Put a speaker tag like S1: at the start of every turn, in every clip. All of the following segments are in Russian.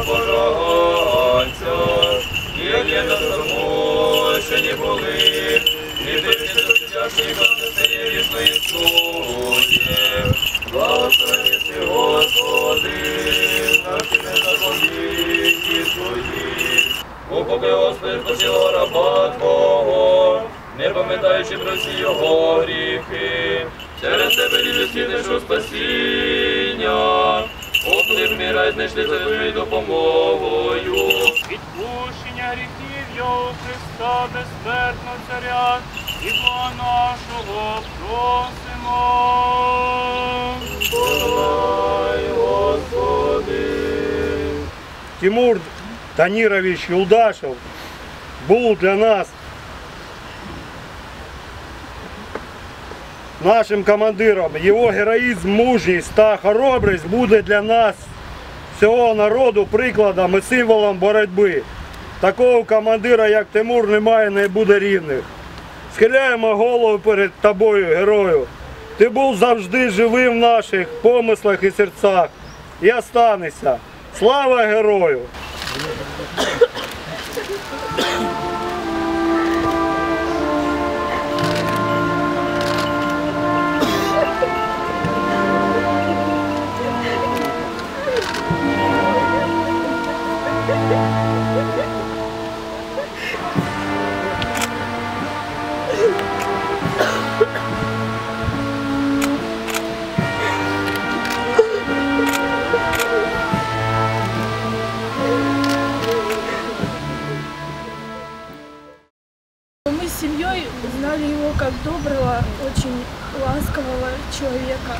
S1: поранця, як є на замощені були, і дивіться до тяжких не вічної суді. Благослови ти, Господи, на тебе на повіки свої. Упокой, Господи, спочила раба Твого, не пам'ятаючи про всі його гріхи, через тебе люди нашого спасіння, Вмирай, знайшли за допомогою.
S2: Відпущення гріхів його Христа безсмертного царя і Бога нашого просимо.
S1: Ой, Господи.
S3: Тимур Танирович Юлдашев був для нас нашим командиром. Його героїзм, мужність та хоробрість буде для нас, всього народу, прикладом і символом боротьби. Такого командира, як Тимур, немає, не буде рівних. Схиляємо голову перед тобою, герою. Ти був завжди живим в наших помислах і серцях. І останешся. Слава герою!
S4: С семьей знали его как доброго, очень ласкового человека,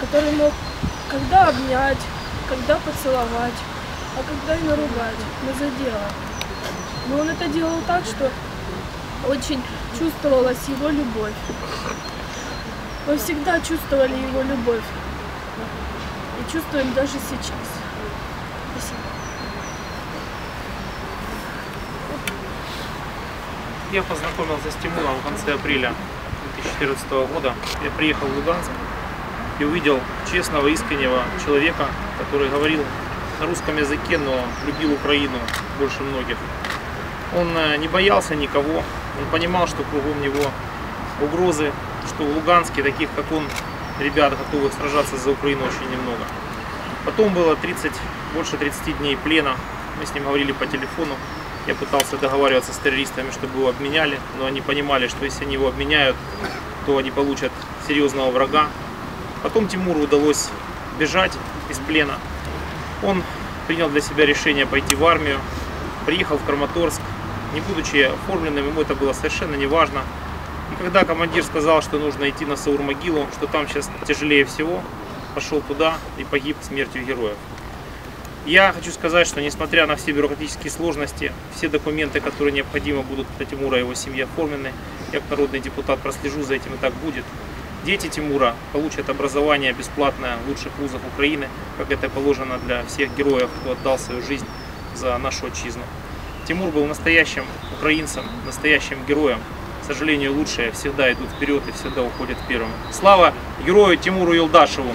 S4: который мог когда обнять, когда поцеловать, а когда и наругать, но за дело. Но он это делал так, что очень чувствовалась его любовь. Мы всегда чувствовали его любовь. И чувствуем даже сейчас. Спасибо.
S5: Я познакомился с Тимуром в конце апреля 2014 года. Я приехал в Луганск и увидел честного, искреннего человека, который говорил на русском языке, но любил Украину больше многих. Он э, не боялся никого, он понимал, что кругом него угрозы, что в Луганске таких, как он, ребят, готовых сражаться за Украину очень немного. Потом было 30, больше 30 дней плена, мы с ним говорили по телефону, я пытался договариваться с террористами, чтобы его обменяли, но они понимали, что если они его обменяют, то они получат серьезного врага. Потом Тимуру удалось бежать из плена. Он принял для себя решение пойти в армию, приехал в Краматорск, не будучи оформленным, ему это было совершенно не важно. И когда командир сказал, что нужно идти на Саур-могилу, что там сейчас тяжелее всего, пошел туда и погиб смертью героев. Я хочу сказать, что несмотря на все бюрократические сложности, все документы, которые необходимы будут для Тимура и его семьи оформлены. Я как народный депутат прослежу за этим и так будет. Дети Тимура получат образование бесплатное в лучших вузах Украины, как это положено для всех героев, кто отдал свою жизнь за нашу отчизну. Тимур был настоящим украинцем, настоящим героем. К сожалению, лучшие всегда идут вперед и всегда уходят первыми. Слава герою Тимуру Юлдашеву!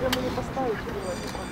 S6: Прямо не поставить, было.